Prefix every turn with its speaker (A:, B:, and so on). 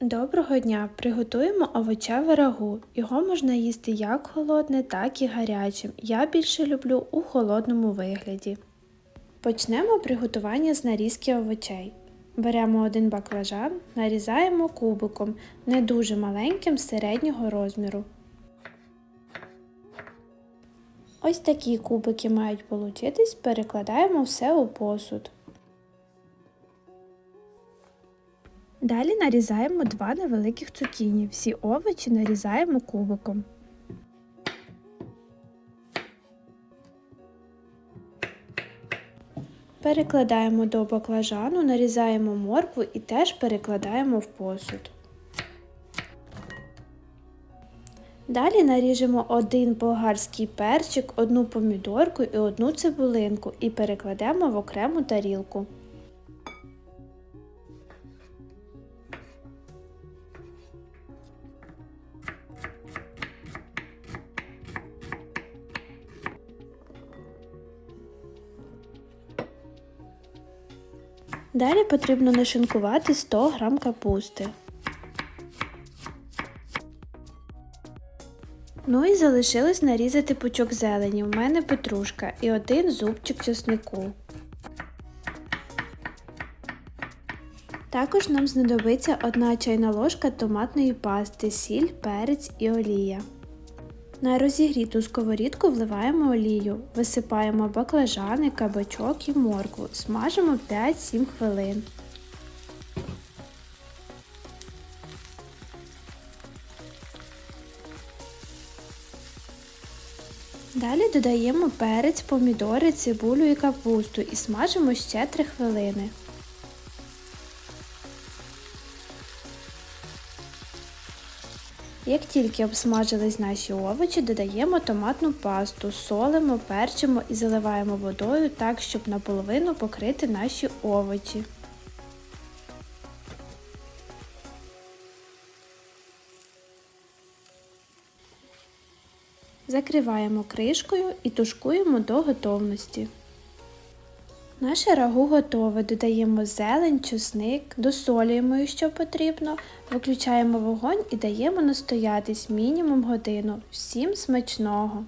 A: Доброго дня! Приготуємо овочеве рагу. Його можна їсти як холодне, так і гарячим. Я більше люблю у холодному вигляді. Почнемо приготування з нарізки овочей. Беремо один баклажан, нарізаємо кубиком, не дуже маленьким середнього розміру. Ось такі кубики мають получитись, перекладаємо все у посуд. Далі нарізаємо два невеликих цукіні. Всі овочі нарізаємо кубиком. Перекладаємо до баклажану, нарізаємо моркву і теж перекладаємо в посуд. Далі наріжемо один болгарський перчик, одну помідорку і одну цибулинку і перекладемо в окрему тарілку. Далі потрібно нашинкувати 100 г капусти. Ну і залишилось нарізати пучок зелені. У мене петрушка і один зубчик чеснику. Також нам знадобиться одна чайна ложка томатної пасти, сіль, перець і олія. На розігріту сковорідку вливаємо олію, висипаємо баклажани, кабачок і моркву, смажимо 5-7 хвилин. Далі додаємо перець, помідори, цибулю і капусту і смажимо ще 3 хвилини. Як тільки обсмажились наші овочі, додаємо томатну пасту, солимо, перчимо і заливаємо водою так, щоб наполовину покрити наші овочі. Закриваємо кришкою і тушкуємо до готовності. Наше рагу готове. Додаємо зелень, чесник, досолюємо, якщо потрібно, виключаємо вогонь і даємо настоятись мінімум годину. Всім смачного!